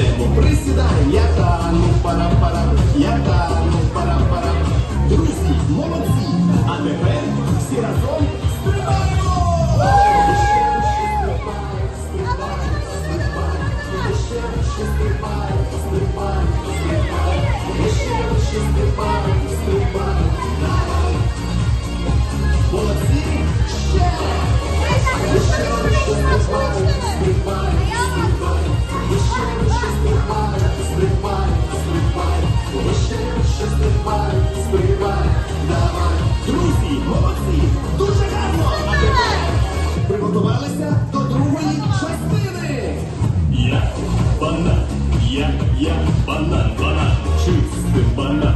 йдемо, Присідай, я тану, пара-пара, я тану, пара-пара. Друзі, молодці! А тепер всі разом стрибаємо! Молодці! до другої частини! Я банан, я, я банан, банан, чистый банан,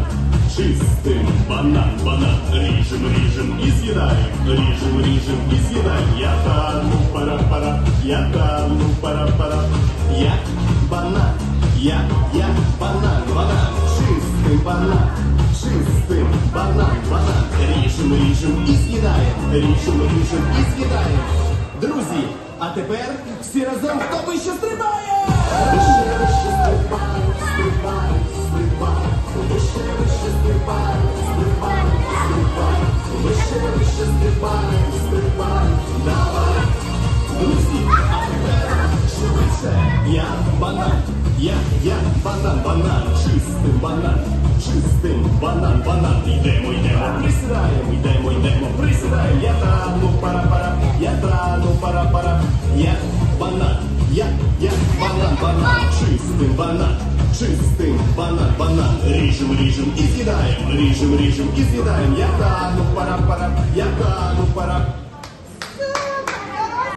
чистый банан, банан. Режем, режем и съедаем, режем, режем и съедаем. Я тану, пара-пара, я тану, пара-пара. Я банан, я, я банан, банан, чистый банан, чистый банан, банан. Ріжем, ріжем і з'їдаємо, ріжем, ріжем і з'їдаємо. Друзі, а тепер всі разом хто вище стрибає! Вище, вище стрибає, стрибає, стрибає, вище, вище стрибає, стрибає, давай. Друзі, а тепер швидше. Я банан, я, я банан, банан, чистий банан, чистий банан, банан. Йдемо, йдемо, присідаємо, йдемо, йдемо, присідаємо. Я тану, пара-пара, я пара-пара. Я банан, я, я банан, банан, чистый, банан. чистым банан, банан, Режем, режем и съедаем, режем, режем и съедаем. Я пара-пара, я тану, пара.